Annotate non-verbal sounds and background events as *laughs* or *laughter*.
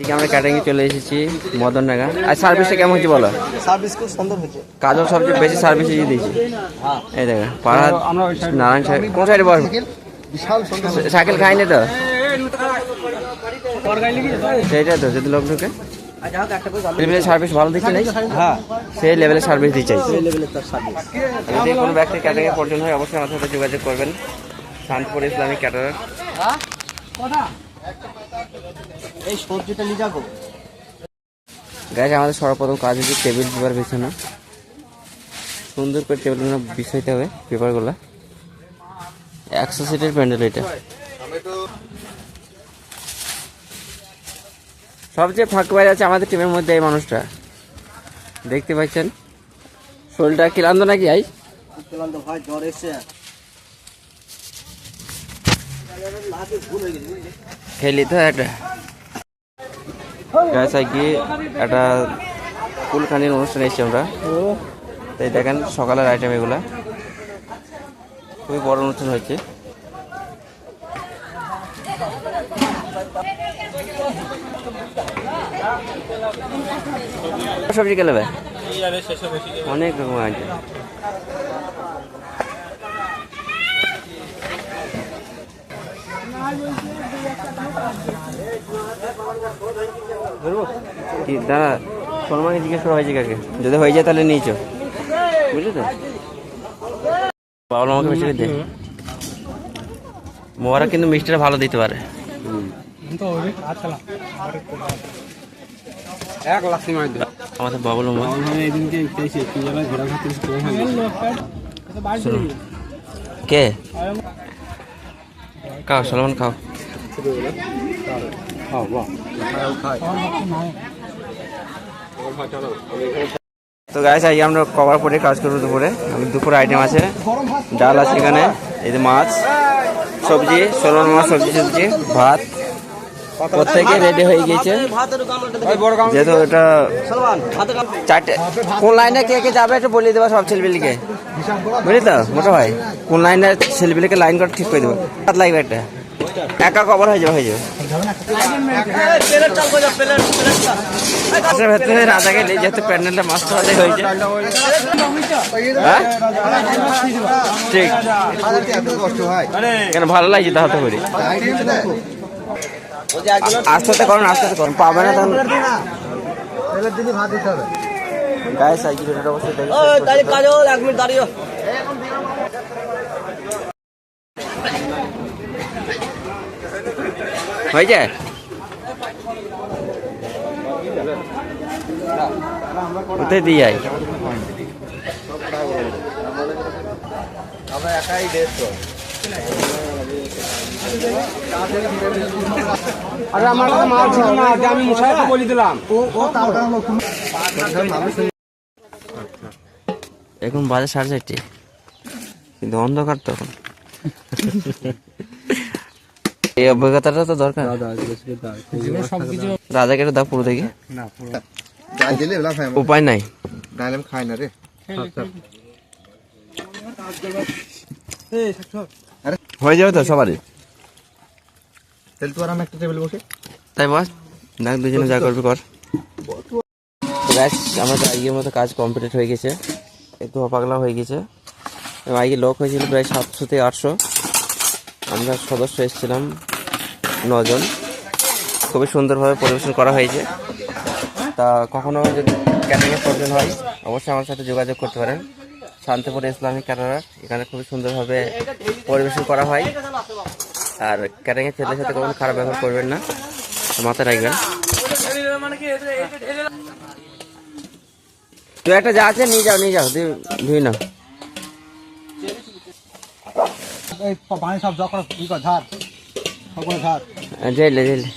এদিকে আমরা ক্যাটারিং চলে এসেছি মদন আর সার্ভিসটা কেমন হচ্ছে বলো? সার্ভিস খুব সুন্দর হয়েছে। কাজল সবচেয়ে বেশি সার্ভিস দিয়ে দিয়েছি। এই দেখো পাড়া নারায়ণ সাহেব কোন সাইডে বস? বিশাল সুন্দর সাইকেল খাইনি তো? সেইটাই তো যদি লোক ঢুকে। সার্ভিস ভালো দিচ্ছে না হ্যাঁ। সেই লেভেলের সার্ভিস দিচ্ছে। যদি কোনো ব্যক্তির ক্যাটারিংয়ের প্রয়োজন হয় অবশ্যই আমার সাথে যোগাযোগ করবেন। শান্তপুর ইসলামিক ক্যাটারার এই সবজিটা নিয়ে যাব। গাছ আমাদের সর্বপ্রথম কাজ হচ্ছে টেবিল পেপার বিছানো। সুন্দর করে টেবিলগুলো বিছাইতে হবে পেপারগুলো একশো সিটের প্যান্ডেল এটা। সবচেয়ে ফাঁক বাইরে আছে আমাদের টিমের মধ্যে এই মানুষটা। দেখতে পাচ্ছেন? শরীরটা ক্লান্ত নাকি আই ক্লান্ত ভাই জ্বর খেলি তো একটা। গাছ আর কি একটা কুলখানির অনুষ্ঠানে এসেছি আমরা। তাই দেখেন সকালের আইটেম এগুলা। খুবই বড় অনুষ্ঠান হয়েছে। সবজি কে নেবে অনেক রকম আছে কি দাঁড়া সলমাকে জিজ্ঞেস করা হয়েছে কাকে? যদি হয়ে যায় তাহলে নিয়েছো বুঝলি তো? বাবুল আমাকে করে দে মোবারক কিন্তু মিষ্টিটা ভালো দিতে পারে। এক লাখ আমাদের বাবুল কে? খাও সলমান খাও তো গাছ আজকে আমরা কভার করে কাজ করব দুপুরে। আমি দুপুরে আইটেম আছে। ডাল আছে এখানে এই যে মাছ সবজি সলমান মাছ সবজি সবজি ভাত। প্রত্যেকে রেডি হয়ে গিয়েছে। যেহেতু এটা চারটে কোন লাইনে কে কে যাবে একটু বলে দেবা সব ছেলেপিলিকে? বুঝলি তো? মোটা ভাই কোন লাইনে ছেলেপিলিকে লাইন করে ঠিক করে দেবো। লাগবে একটা। একা কভার হয়ে যাবে হয়ে যাবে। মাছের ভেতরে রাজা গেলে যেহেতু প্যান্ডেলটা মাছ ধরাতে হয়েছে। হ্যাঁ? ঠিক। কেন ভালো লাগছে তাহলে করে। আস্তে আস্তে করুন আস্তে আস্তে করুন। পাবে না তখন গায়ে সাইকেল অবশ্যই হয়ে যায় কোথায় দিয়ে যাই আমরা একাই দেড়শো আরে আমার কাছে মাল ছিল না যে আমি মুসাইকে বলে দিলাম। এখন বাজে সাড়ে চারটে। কিন্তু অন্ধকার তখন *laughs* এই অভিজ্ঞতাটা তো দরকার। রাজাকে দাও পুরো দেখি। যাই দিলে লাভ উপায় নাই। খাই না রে। হয়ে যাবে তো সবারই। তাহলে তো আর আমি একটা টেবিল বসে। তাই বস দেখ দুজনে যা করবি কর। গাছ আমাদের আজকের মতো কাজ কমপ্লিট হয়ে গেছে। একটু পাগলা হয়ে গেছে। আজকে লোক হয়েছিল প্রায় সাতশো থেকে আটশো। আমরা সদস্য এসেছিলাম নজন। খুবই সুন্দরভাবে পরিবেশন করা হয়েছে। তা কখনো যদি ক্যাটারিংয়ের প্রয়োজন হয়, অবশ্যই আমার সাথে যোগাযোগ করতে পারেন। শান্তিপুর ইসলামিক ক্যাটারার, এখানে খুবই সুন্দরভাবে পরিবেশন করা হয়। আর ক্যাটারিংয়ের ছেলের সাথে কখনো খারাপ ব্যবহার করবেন না। মাথায় রাখবেন। তুই একটা যা আছে, নিয়ে যাও নিয়ে যাও। তুই ধুই না પાણી સાફ જાકડો ધાર ધાર જઈ લે જઈ લે